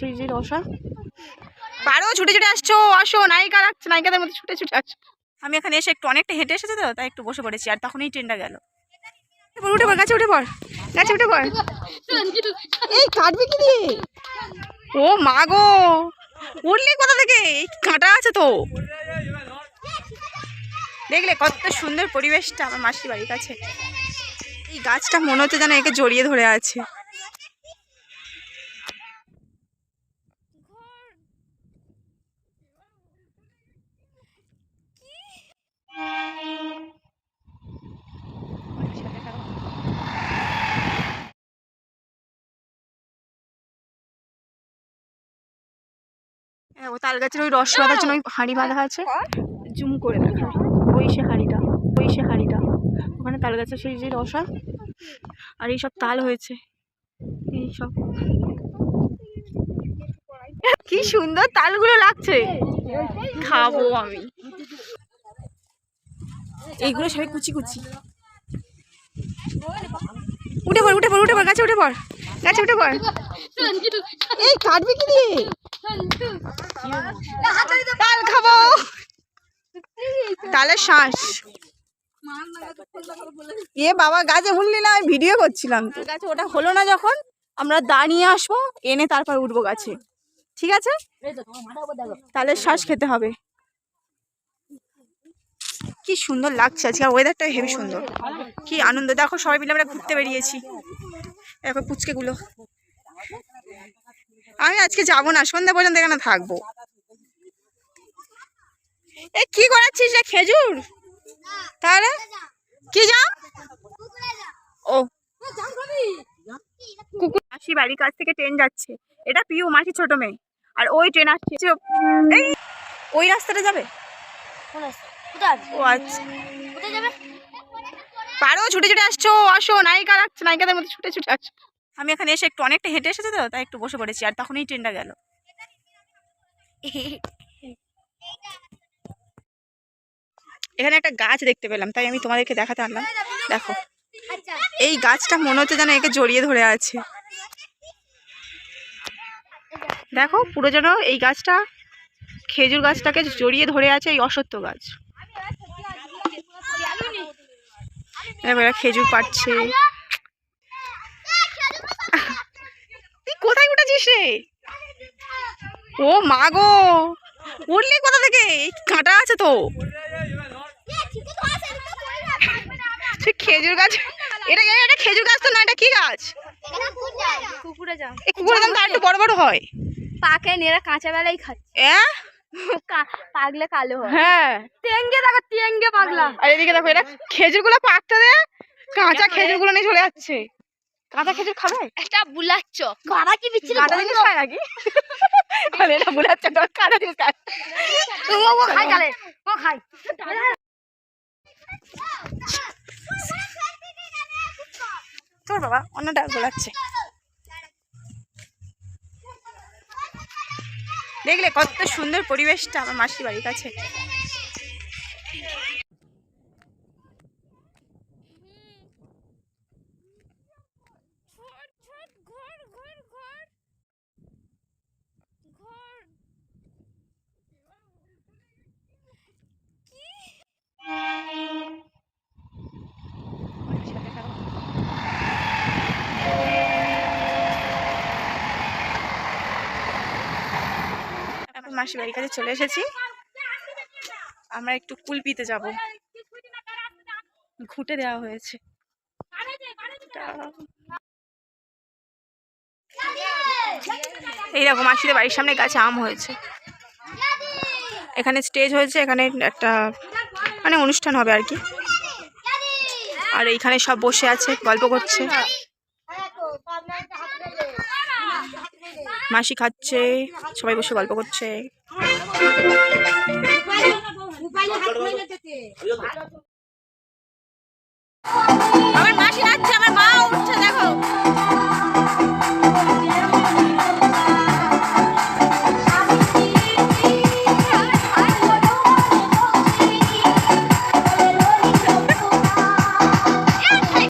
সেই যে রসা। পারো ছুটে ছুটে আসছো, আসো, নায়িকা রাখছে, নায়িকাদের মধ্যে ছুটে ছুটে আসছো। আমি এখানে এসে একটু অনেকটা হেঁটে এসেছি তো, তাই একটু বসে পড়েছি, আর তখনই ট্রেনটা গেল। উঠে পড়, গাছে উঠে পড়, গাছে উঠে পড়। এই, কাটবি কি ও মা গো উঠলি কোথা থেকে? কাঁটা আছে তো। দেখলে কত সুন্দর পরিবেশটা আমার মাসির বাড়ির কাছে। এই গাছটা মনে হচ্ছে যেন একে জড়িয়ে ধরে আছে হ্যাঁ, ও তাল গাছের ওই রস বাঁধার জন্য ওই হাঁড়ি বাঁধা আছে। জুম করে দেখা ওই সে হাঁড়িটা ওই সে হাঁড়িটা। ওখানে তাল গাছের সেই যে রসা আর এই সব তাল হয়েছে। এই সব কি সুন্দর তালগুলো লাগছে। খাব আমি। এইগুলো সবাই কুচি কুচি। উঠে পড় উঠে পড় উঠে পড় গাছে উঠে পড় গাছে উঠে পড়। এই কাটবি কি দিয়ে? তাল খাব। তালের শ্বাস এ বাবা গাছে উঠলি না আমি ভিডিও করছিলাম তো। গাছে ওটা হলো না যখন আমরা দাঁড়িয়ে আসব এনে তারপর উঠবো গাছে। ঠিক আছে? তালের শ্বাস খেতে হবে। কি সুন্দর লাগছে আজকে ওয়েদারটা হেভি সুন্দর। কি আনন্দ। দেখো, সবাই মিলে আমরা ঘুরতে বেরিয়েছি। দেখো পুচকেগুলো। আমি আজকে যাব না, সন্ধ্যা পর্যন্ত এখানে থাকব। এ, কি করাচ্ছিস রে খেজুর? তাহলে? কি জাম? ও। কুকুর। মাসি বাড়ির কাছ থেকে ট্রেন যাচ্ছে। এটা পিউ, মাসি ছোট মেয়ে। আর ওই ট্রেন আসছে। যে- ওই রাস্তাটা যাবে? ও আচ্ছা। পারো ছুটে ছুটে আসছো আসো নায়িকা রাখছে নায়িকাদের মধ্যে ছুটে ছুটে আসছো। আমি এখানে এসে একটু অনেকটা হেঁটে এসেছি তো তাই একটু বসে পড়েছি আর তখনই ট্রেনটা গেল। এখানে একটা গাছ দেখতে পেলাম তাই আমি তোমাদেরকে দেখাতে আনলাম। দেখো এই গাছটা মনে হচ্ছে যেন একে জড়িয়ে ধরে আছে। দেখো পুরো যেন এই গাছটা খেজুর গাছটাকে জড়িয়ে ধরে আছে এই অসত্য গাছ দেখো এরা খেজুর পাচ্ছে তুই কোথায় উঠেছিস রে? ও মা গো উঠলি কোথা থেকে? কাঁটা আছে তো। খেজুর গাছ এটা এটা খেজুর গাছ তো না এটা কি গাছ? কুকুরে যাও। এই কুকুরের দাম তো একটু বড় বড় হয়। পাকে নেরা কাঁচা বেলায় খাচ্ছে। অ্যাঁ? কা- পাকলে কালো হয়। হ্যাঁ। তেঙ্গে দেখো তেঙ্গে পাগলা। আর এদিকে দেখো এটা খেজুরগুলো পাকতে দে কাঁচা খেজুরগুলো নিয়ে চলে যাচ্ছে। কাঁচা খেজুর খাবে? একটা বুলাচ্ছ। কারা কি বিচ্ছিরি কাঁচা জিনিস খায় নাকি? বলে এটা বুঝাচ্ছে তোর কাঁচা জিনিস খায়। ও ও খাই তাহলে। ও খাই তোর বাবা অন্যটা গোলাচ্ছে দেখলে কত সুন্দর পরিবেশটা আমার মাসির বাড়ির কাছে। মাসির বাড়ির কাছে চলে এসেছি। আমরা একটু কুলপিতে যাব। ঘুটে দেওয়া হয়েছে। এই দেখো, মাসিদের বাড়ির সামনে গাছে আম হয়েছে। এখানে স্টেজ হয়েছে, এখানে একটা মানে অনুষ্ঠান হবে আর কি। আর এইখানে সব বসে আছে, গল্প করছে। মাসি খাচ্ছে সবাই বসে গল্প করছে। আমার মাসি আছে আমার মা উঠছে।